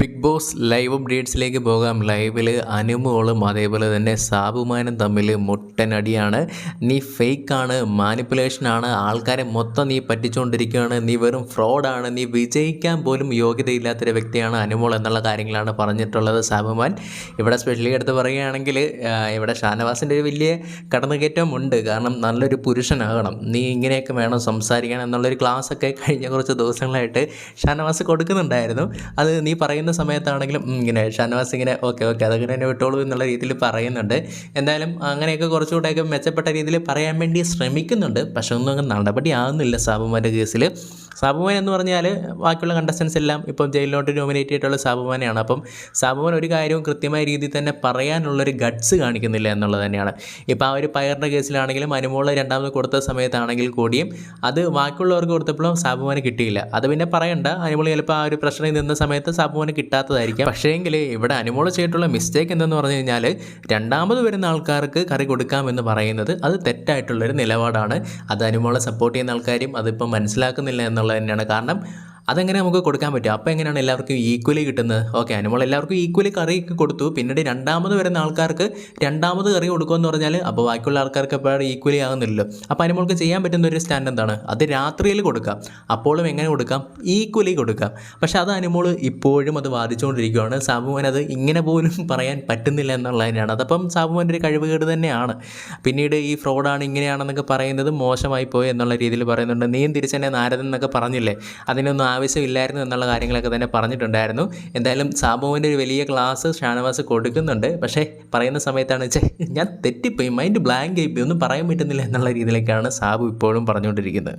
Big boss live അപ്ഡേറ്റ്സിലേക്ക് പോകാം. ലൈവിൽ അനുമോളും അതേപോലെ തന്നെ സാബുമാനും തമ്മിൽ മുട്ടനടിയാണ്. നീ ഫേക്കാണ് മാനിപ്പുലേഷനാണ്. ആൾക്കാരെ മൊത്തം നീ പറ്റിച്ചുകൊണ്ടിരിക്കുകയാണ് നീ വെറും ഫ്രോഡാണ്. നീ വിജയിക്കാൻ പോലും യോഗ്യതയില്ലാത്തൊരു വ്യക്തിയാണ് അനുമോൾ എന്നുള്ള കാര്യങ്ങളാണ് പറഞ്ഞിട്ടുള്ളത് സാബുമാൻ. ഇവിടെ സ്പെഷ്യലി എടുത്ത് പറയുകയാണെങ്കിൽ ഇവിടെ ഷാനവാസിന്റെ ഒരു വലിയ കടന്നുകയറ്റം ഉണ്ട്. കാരണം നല്ലൊരു പുരുഷനാകണം. നീ ഇങ്ങനെയൊക്കെ വേണം സംസാരിക്കണം എന്നുള്ളൊരു ക്ലാസ്സൊക്കെ കഴിഞ്ഞ കുറച്ച് ദിവസങ്ങളായിട്ട് ഷാനവാസ് കൊടുക്കുന്നുണ്ടായിരുന്നു. അത് നീ പറയുന്ന സമയത്താണെങ്കിലും ഇങ്ങനെ ഷാനവാസ് ഇങ്ങനെ ഓക്കെ ഓക്കെ അതൊക്കെ തന്നെ വിട്ടോളൂ എന്നുള്ള രീതിയിൽ പറയുന്നുണ്ട്. എന്തായാലും അങ്ങനെയൊക്കെ കുറച്ചുകൂടെയൊക്കെ മെച്ചപ്പെട്ട രീതിയിൽ പറയാൻ വേണ്ടി ശ്രമിക്കുന്നുണ്ട്. പക്ഷെ ഒന്നും അങ്ങ് നടപടി ആകുന്നില്ല സാബുമാരുടെ കേസിൽ സാബുമാൻ എന്ന് പറഞ്ഞാൽ ബാക്കിയുള്ള കണ്ടസ്റ്റൻസ് എല്ലാം ഇപ്പം ജയിലിലോട്ട് നോമിനേറ്റ് ചെയ്തിട്ടുള്ള സാബുമാനെയാണ്. അപ്പം സാബുമോൻ ഒരു കാര്യവും കൃത്യമായ രീതിയിൽ തന്നെ പറയാനുള്ളൊരു ഗഡ്സ് കാണിക്കുന്നില്ല എന്നുള്ളത് തന്നെയാണ്. ഇപ്പോൾ ആ ഒരു പയറിന്റെ കേസിലാണെങ്കിലും അനുമോൾ രണ്ടാമത് കൊടുത്ത സമയത്താണെങ്കിൽ കൂടിയും അത് ബാക്കിയുള്ളവർക്ക് കൊടുത്തപ്പോഴും സാബുമാന് കിട്ടിയില്ല. അത് പിന്നെ പറയണ്ട. അനുമോൾ ചിലപ്പോൾ ആ ഒരു പ്രശ്നം നിന്ന സമയത്ത് സാബുമാന് കിട്ടാത്തതായിരിക്കാം. പക്ഷേങ്കിൽ ഇവിടെ അനുമോൾ ചെയ്തിട്ടുള്ള മിസ്റ്റേക്ക് എന്തെന്ന് പറഞ്ഞു കഴിഞ്ഞാൽ രണ്ടാമത് വരുന്ന ആൾക്കാർക്ക് കറി കൊടുക്കാമെന്ന് പറയുന്നത് അത് തെറ്റായിട്ടുള്ളൊരു നിലപാടാണ്. അത് അനുമോളെ സപ്പോർട്ട് ചെയ്യുന്ന ആൾക്കാരും അതിപ്പോൾ മനസ്സിലാക്കുന്നില്ല എന്നുള്ളത് തന്നെയാണ്. കാരണം അതെങ്ങനെ നമുക്ക് കൊടുക്കാൻ പറ്റും അപ്പോൾ എങ്ങനെയാണ് എല്ലാവർക്കും ഈക്വലി കിട്ടുന്നത്? ഓക്കെ നമ്മൾ എല്ലാവർക്കും ഈക്വലി കറിയൊക്കെ കൊടുത്തു. പിന്നീട് രണ്ടാമത് വരുന്ന ആൾക്കാർക്ക് രണ്ടാമത് കറി കൊടുക്കുമെന്ന് പറഞ്ഞാൽ അപ്പോൾ ബാക്കിയുള്ള ആൾക്കാർക്ക് എപ്പോഴും ഈക്വലി ആകുന്നില്ലല്ലോ. അപ്പോൾ അനുമോൾക്ക് ചെയ്യാൻ പറ്റുന്ന ഒരു സ്റ്റാൻഡ് എന്താണ്? അത് രാത്രിയിൽ കൊടുക്കാം. അപ്പോഴും എങ്ങനെ കൊടുക്കാം? ഈക്വലി കൊടുക്കാം. പക്ഷേ അത് അനുമോൾ ഇപ്പോഴും അത് വാദിച്ചുകൊണ്ടിരിക്കുകയാണ് സാബുമോൻ അത് ഇങ്ങനെ പോലും പറയാൻ പറ്റുന്നില്ല എന്നുള്ളതിനാണ്. അതപ്പം സാബുമോന്റെ ഒരു കഴിവുകേട് തന്നെയാണ്. പിന്നീട് ഈ ഫ്രോഡാണ് ഇങ്ങനെയാണെന്നൊക്കെ പറയുന്നത് മോശമായി പോയി എന്നുള്ള രീതിയിൽ പറയുന്നുണ്ട്. നീയും തിരിച്ചെന്നെ നാരദൻ എന്നൊക്കെ പറഞ്ഞില്ലേ? അതിനൊന്നും ആവശ്യമില്ലായിരുന്നു എന്നുള്ള കാര്യങ്ങളൊക്കെ തന്നെ പറഞ്ഞിട്ടുണ്ടായിരുന്നു. എന്തായാലും സാബുവിന്റെ ഒരു വലിയ ക്ലാസ് ഷാനവാസ് കൊടുക്കുന്നുണ്ട്. പക്ഷേ പറയുന്ന സമയത്താണ് വെച്ചാൽ ഞാൻ തെറ്റിപ്പോയി മൈൻഡ് ബ്ലാങ്ക് ആയിപ്പോയി ഒന്നും പറയാൻ പറ്റുന്നില്ല എന്നുള്ള രീതിയിലേക്കാണ് സാബു ഇപ്പോഴും പറഞ്ഞുകൊണ്ടിരിക്കുന്നത്.